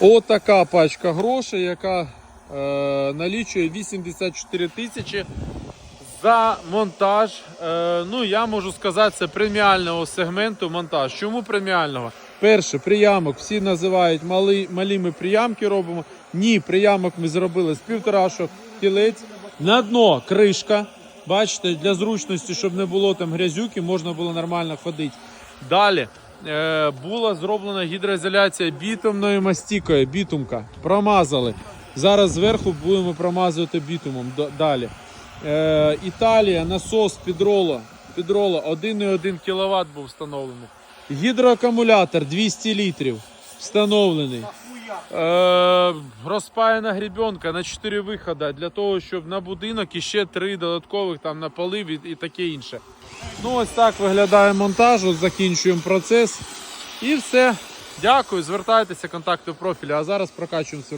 Отака пачка грошей, яка е, налічує 84 тисячі за монтаж. Е, ну, я можу сказати, це преміального сегменту монтаж. Чому преміального? Перше, приямок. Всі називають мали, малі ми приямки робимо. Ні, приямок ми зробили з півторашок, кілець. На дно кришка. Бачите, для зручності, щоб не було там грязюки, можна було нормально ходити. Далі була зроблена гідроізоляція бітумною мастікою, бітумка. Промазали. Зараз зверху будемо промазувати бітумом. Далі. Е, Італія, насос підроло. Підроло 1,1 кВт був встановлений. Гідроакумулятор 200 літрів встановлений. Е, розпаяна грібенка на 4 виходи для того, щоб на будинок іще 3 додаткових там на полив і, і таке інше. Ну, ось так виглядає монтаж. Ось закінчуємо процес. І все. Дякую, звертайтеся, контакти в профілі. А зараз прокачуємо